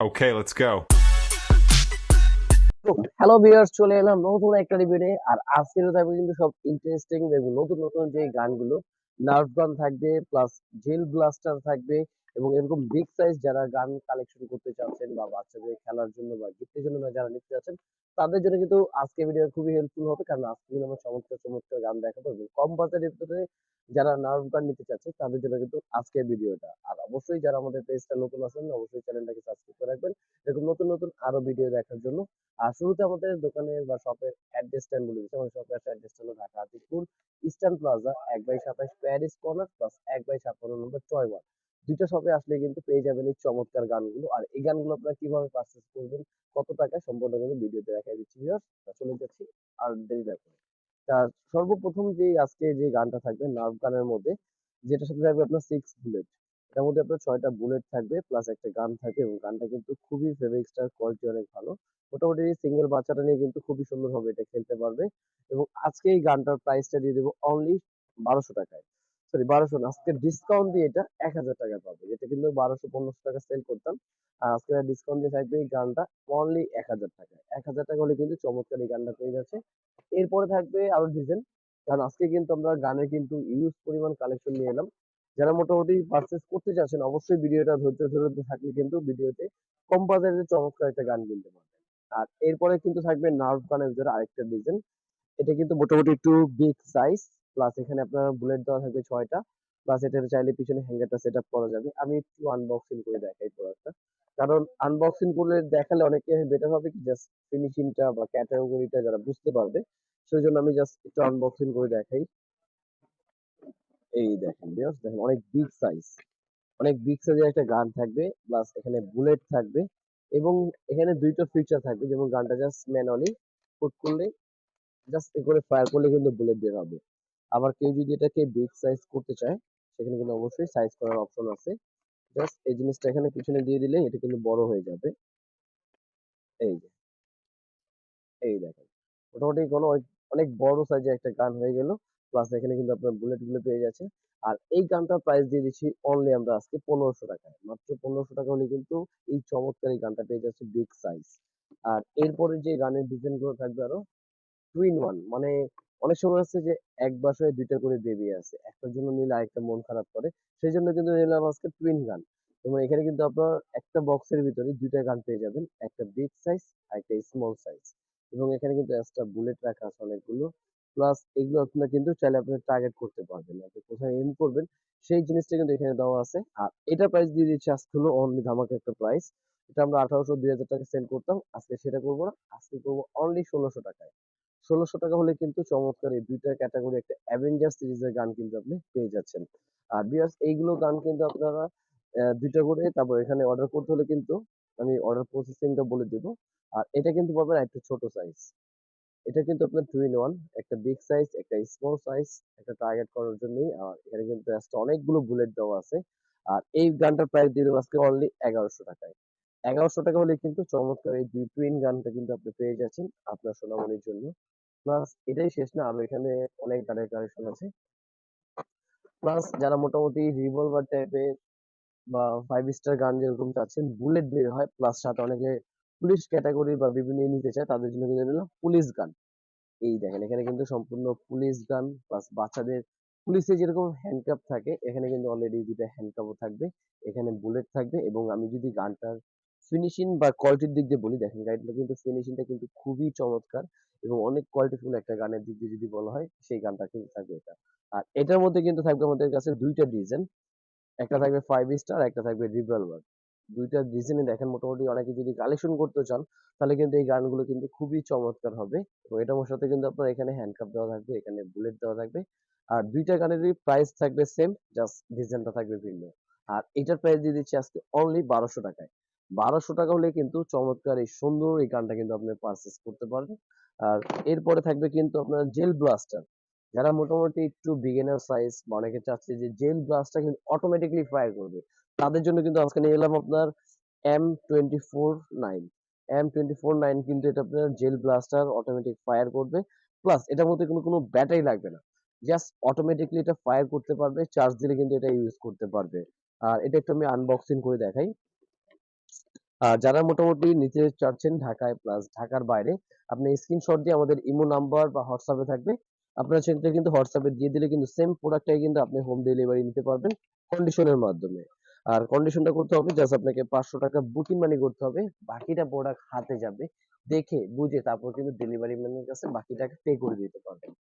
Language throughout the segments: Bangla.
Okay, let's go. Hello viewers চলে এলাম নতুন একটা রিভিউ আর আজকের থাকবে কিন্তু সব ইন্টারেস্টিং এবং নতুন নতুন যে গানগুলো নার্ভ গান থাকবে প্লাস জেল ব্লাস্টার থাকবে এবং এরকম বিগ সাইজ যারা গান কালেকশন করতে চাচ্ছেন বা বাচ্চাদের খেলার জন্য বা গিফটের জন্য যারা নিতে চাচ্ছেন, তাদের জন্য কিন্তু আজকে ভিডিও খুবই হেল্পফুল হবে। কারণ আজকে কিন্তু আমরা চমৎকার চমৎকার গান দেখাবো এবং কম বাজারের ভিতরে যারা নার্ভ গান নিতে চাচ্ছে, তাদের জন্য কিন্তু আজকের ভিডিওটা আর অবশ্যই যারা আমাদের পেজটা নতুন আছেন, অবশ্যই চ্যানেলটাকে সাবস্ক্রাইব করে রাখবেন। এরকম নতুন নতুন আরও ভিডিও দেখার জন্য। আর শুরুতে আমাদের দোকানের বা শপের অ্যাড্রেসটা আমি বলে দিচ্ছি। আমাদের শপের অ্যাড্রেসটা হলো ঢাকা আতিকুল ইস্টার্ন প্লাজা এক বাই সাতাশ প্যারিস কর্নার প্লাস এক বাই ছাপ্পান্ন নম্বর টয় ওয়ান দুইটা শপে আসলে কিন্তু পেয়ে যাবেন এই চমৎকার গানগুলো। আর এই গানগুলো আপনারা কীভাবে পারচেস করবেন, কত টাকা সম্পূর্ণ কিন্তু ভিডিওতে দেখাই দিচ্ছি চলে যাচ্ছি আর দেরি না তা সর্বপ্রথম যে আজকে যে গানটা থাকবে নার্ভ গানের মধ্যে, যেটার সাথে থাকবে আপনার সিক্স বুলেট এটার মধ্যে আপনার ছয়টা বুলেট থাকবে প্লাস একটা গান থাকবে এবং গানটা কিন্তু খুবই ফেব্রিক্সটার কোয়ালিটি অনেক ভালো। মোটামুটি সিঙ্গেল বাচ্চাটা নিয়ে কিন্তু খুবই সুন্দর সুন্দরভাবে এটা খেলতে পারবে। এবং আজকে এই গানটার প্রাইসটা দিয়ে দেবো অনলি বারোশো টাকায়। সরি বারোশো না, আজকে ডিসকাউন্ট দিয়ে এটা এক হাজার টাকা পাবে। যেটা কিন্তু বারোশো পনেরোশো টাকা সেল করতাম। আর আজকে ডিসকাউন্ট দিয়ে থাকবে এই গানটা অনলি এক হাজার টাকায়। এক হাজার টাকা হলে কিন্তু চমৎকার এই গানটা পেয়ে যাচ্ছে। এরপরে থাকবে আরও ডিজাইন কারণ আজকে কিন্তু আমরা গানের কিন্তু ইউজ পরিমাণ কালেকশন নিয়ে এলাম। যারা মোটামুটি পারচেস করতে চাচ্ছেন, অবশ্যই ভিডিওটা ধৈর্য ধরে থাকলে কিন্তু ভিডিওতে কম চমৎকার একটা গান কিনতে পারবেন। আর এরপরে কিন্তু থাকবে নার্ভ গানের ভিতরে আরেকটা ডিজাইন এটা কিন্তু মোটামুটি একটু বিগ সাইজ প্লাস এখানে আপনার বুলেট দেওয়া থাকবে ছয়টা। প্লাস এটা চাইলে পিছনে হ্যাঙ্গারটা সেট আপ করা যাবে। আমি একটু আনবক্সিং করে দেখাই প্রোডাক্টটা কারণ আনবক্সিং করলে দেখালে অনেকে বেটার হবে কি জাস্ট ফিনিশিংটা বা ক্যাটাগরিটা যারা বুঝতে পারবে। সেই জন্য আমি জাস্ট একটু আনবক্সিং করে দেখাই। এই দেখেন ভিউয়ার্স দেখেন অনেক বিগ সাইজ অনেক বিগ সাইজের একটা গান থাকবে। প্লাস এখানে বুলেট থাকবে। এবং এখানে দুইটা ফিচার থাকবে। যেমন গানটা জাস্ট ম্যানুয়ালি পুট করলে জাস্ট এ করে ফায়ার করলে কিন্তু বুলেট বের হবে। আবার কেউ যদি এটাকে বিগ সাইজ করতে চায়, সেখানে কিন্তু অবশ্যই সাইজ করার অপশন আছে। জাস্ট এই জিনিসটা এখানে পিছনে দিয়ে দিলে এটা কিন্তু বড় হয়ে যাবে। এই যে। এই দেখেন। মোটামুটি কোনো অনেক বড় সাইজের একটা গান হয়ে গেল। প্লাস এখানে কিন্তু আপনার বুলেটগুলো পেয়ে যাচ্ছে আর এই গানটার প্রাইস দিয়ে দিচ্ছি অনলি আমরা আজকে পনেরোশো টাকায়। মাত্র পনেরোশো টাকা হলে কিন্তু এই চমৎকার এই গানটা পেয়ে যাচ্ছে বিগ সাইজ আর এরপরে যে গানের ডিজাইনগুলো থাকবে আরও টুইন ওয়ান মানে অনেক সময় আছে যে, এক বাসায় দুইটা করে বেবি আছে। একটার জন্য নিলে আরেকটা মন খারাপ করে। সেই জন্য কিন্তু নিলাম আজকে টুইন গান। এবং এখানে কিন্তু আপনার একটা বক্সের ভিতরে দুইটা গান পেয়ে যাবেন। একটা বিগ সাইজ আর একটা স্মল সাইজ এবং এখানে কিন্তু এক্সট্রা বুলেট রাখা আছে অনেকগুলো। প্লাস এগুলো আপনার কিন্তু চাইলে আপনি টার্গেট করতে পারবেন। আপনি কোথায় এম করবেন, সেই জিনিসটা কিন্তু এখানে দেওয়া আছে। আর এটা প্রাইস দিয়ে দিচ্ছি আজকে হলো অনলি ধামাকা একটা প্রাইস এটা আমরা আঠারোশো, দুই হাজার টাকা সেল করতাম। আজকে সেটা করব না। আজকে করব অনলি ষোলোশো টাকায়। ষোলোশো টাকা হলে কিন্তু চমৎকার এই দুইটা ক্যাটাগরি একটা অ্যাভেঞ্জার সিরিজের গান কিন্তু আপনি পেয়ে যাচ্ছেন। আর বিয়ার্স এইগুলো গান কিন্তু আপনারা দুইটা করে তারপর এখানে অর্ডার করতে হলে কিন্তু আমি অর্ডার প্রসেসিংটা বলে দিব। আর এটা কিন্তু পাবেন একটু ছোট সাইজ এটা কিন্তু আপনার টু ইন ওয়ান একটা বিগ সাইজ একটা স্মল সাইজ একটা টার্গেট করার জন্যই। আর এখানে কিন্তু অনেকগুলো বুলেট দেওয়া আছে। আর এই গানটার প্রাইস দিয়ে দেবো আজকে অনলি এগারোশো টাকায়। এগারোশো টাকা হলে কিন্তু চমৎকার এই দুই টুইন গানটা কিন্তু আপনি পেয়ে যাচ্ছেন আপনার সোনামণির জন্য। প্লাস এটাই শেষ না, আরও এখানে অনেক গানের কালেকশন আছে। প্লাস যারা মোটামুটি রিভলভার টাইপের বা ফাইভ স্টার গান যেরকম চাচ্ছেন বুলেট বের হয়। প্লাস সাথে অনেকে পুলিশ ক্যাটাগরি বা বিভিন্ন ইয়ে নিতে চায়, তাদের জন্য কিন্তু নিলাম পুলিশ গান। এই দেখেন, এখানে কিন্তু সম্পূর্ণ পুলিশ গান প্লাস বাচ্চাদের পুলিশে যেরকম হ্যান্ডকাপ থাকে, এখানে কিন্তু অলরেডি দুটা হ্যান্ডকাপও থাকবে। এখানে বুলেট থাকবে এবং আমি যদি গানটার ফিনিশিং বা কোয়ালিটির দিক দিয়ে বলি, দেখেন গানটা কিন্তু ফিনিশিংটা কিন্তু খুবই চমৎকার। এবং অনেক কোয়ালিটিফুল একটা গানের দিক দিয়ে যদি বলা হয়, সেই গানটা কিন্তু থাকবে এটা। আর এটার মধ্যে কিন্তু থাকবে আমাদের কাছে দুইটা ডিজাইন একটা থাকবে ফাইভ স্টার একটা থাকবে রিভলভার দুইটা ডিজাইনে দেখেন, মোটামুটি অনেকে যদি কালেকশন করতে চান, তাহলে কিন্তু এই গানগুলো কিন্তু খুবই চমৎকার হবে। এবং এটার সাথে কিন্তু আপনার এখানে হ্যান্ডকাপ দেওয়া থাকবে, এখানে বুলেট দেওয়া থাকবে। আর দুইটা গানেরই প্রাইস থাকবে সেম জাস্ট ডিজাইনটা থাকবে ভিন্ন। আর এটার প্রাইস দিয়ে দিচ্ছি আজকে অনলি বারোশো টাকায়। বারোশো টাকা হলে কিন্তু চমৎকার এই সুন্দর এই গানটা কিন্তু আপনি পারচেস করতে পারবেন। আর এরপরে থাকবে কিন্তু আপনার জেল ব্লাস্টার যারা মোটামুটি একটু বিগিনার সাইজ অনেকে চাচ্ছে যে জেল ব্লাস্টটা কিন্তু অটোমেটিকলি ফায়ার করবে, তাদের জন্য কিন্তু আজকে নিয়ে এলাম আপনার M twenty four nine M twenty four nine কিন্তু এটা আপনার জেল ব্লাস্টার অটোমেটিক ফায়ার করবে। প্লাস এটার মধ্যে কোনো কোনো ব্যাটারি লাগবে না। জাস্ট অটোমেটিকলি এটা ফায়ার করতে পারবে চার্জ দিলে কিন্তু এটা ইউজ করতে পারবে। আর এটা একটু আমি আনবক্সিং করে দেখাই। যারা মোটামুটি নিতে চাচ্ছেন ঢাকায় প্লাস ঢাকার বাইরে, আপনি স্ক্রিনশট দিয়ে আমাদের ইমো নাম্বার বা হোয়াটসঅ্যাপে থাকবে। আপনার সেটা কিন্তু হোয়াটসঅ্যাপে দিয়ে দিলে কিন্তু সেম প্রোডাক্টটাই কিন্তু আপনি হোম ডেলিভারি নিতে পারবেন কন্ডিশনের মাধ্যমে। আর কন্ডিশনটা করতে হবে জাস্ট আপনাকে পাঁচশো টাকা বুকিং মানি করতে হবে। বাকিটা প্রোডাক্ট হাতে যাবে, দেখে, বুঝে তারপর কিন্তু ডেলিভারি ম্যানের কাছে বাকি টাকা পে করে দিতে পারবেন।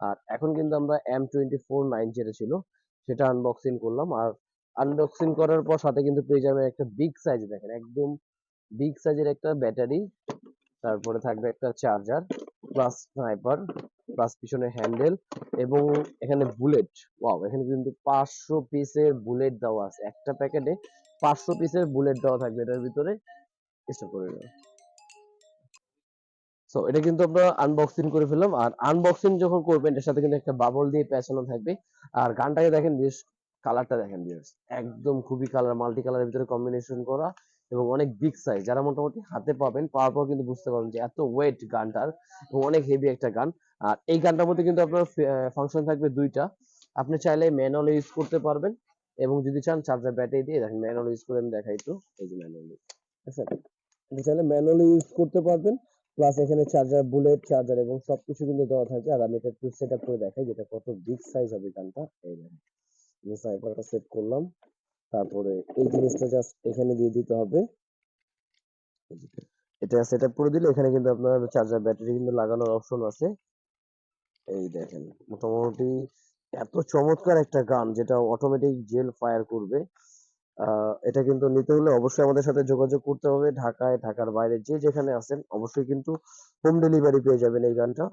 আর এখন কিন্তু আমরা এম টোয়েন্টি ফোর নাইন যেটা ছিল, সেটা আনবক্সিং করলাম। আর আনবক্সিং করার পর সাথে কিন্তু পেয়ে যাবেন একটা বিগ সাইজ দেখেন, একদম বিগ সাইজের একটা ব্যাটারি তারপরে থাকবে একটা চার্জার প্লাস স্নাইপার প্লাস পিছনে হ্যান্ডেল এবং এখানে বুলেট ওয়াও এখানে কিন্তু পাঁচশো পিসের বুলেট দেওয়া আছে। একটা প্যাকেটে পাঁচশো পিসের বুলেট দেওয়া থাকবে, এটার ভিতরে স্টক করে সো এটা কিন্তু আমরা আনবক্সিং করে ফেললাম। আর আনবক্সিং যখন করবেন, এর সাথে কিন্তু একটা বাবল দিয়ে পেঁচানো থাকবে। আর গানটাকে দেখেন বেশ কালারটা দেখেন ভিউয়ার্স একদম খুবই কালার মাল্টি কালারের ভিতরে কম্বিনেশন করা এবং অনেক বিগ সাইজ যারা মোটামুটি হাতে পাবেন, পাওয়ার পর কিন্তু বুঝতে পারবেন যে এত ওয়েট গানটার এবং অনেক হেভি একটা গান। আর এই গানটার মধ্যে কিন্তু আপনার ফাংশন থাকবে দুইটা। আপনি চাইলে ম্যানুয়াল ইউজ করতে পারবেন এবং যদি চান চার্জার ব্যাটারি দিয়ে, দেখেন ম্যানুয়াল ইউজ করে আমি দেখাই তো এই যে ম্যানুয়ালি আছে? আপনি চাইলে ম্যানুয়ালি ইউজ করতে পারবেন প্লাস এখানে চার্জার বুলেট চার্জার এবং সবকিছু কিন্তু দেওয়া থাকবে। আর আমি এটা একটু সেট আপ করে দেখাই যেটা কত বিগ সাইজ হবে গানটা, এই দেখেন। আমি সাইপারটা সেট করলাম, তারপরে এই জিনিসটা জাস্ট এখানে দিয়ে দিতে হবে। এটা সেট আপ করে দিলে এখানে কিন্তু আপনার চার্জার ব্যাটারি কিন্তু লাগানোর অপশন আছে। এই দেখেন, মোটামুটি এত চমৎকার একটা গান যেটা অটোমেটিক জেল ফায়ার করবে। এটা কিন্তু নিতে হলে অবশ্যই আমাদের সাথে যোগাযোগ করতে হবে। ঢাকায়, ঢাকার বাইরে যে যেখানে আছেন, অবশ্যই কিন্তু হোম ডেলিভারি পেয়ে যাবেন এই গানটা।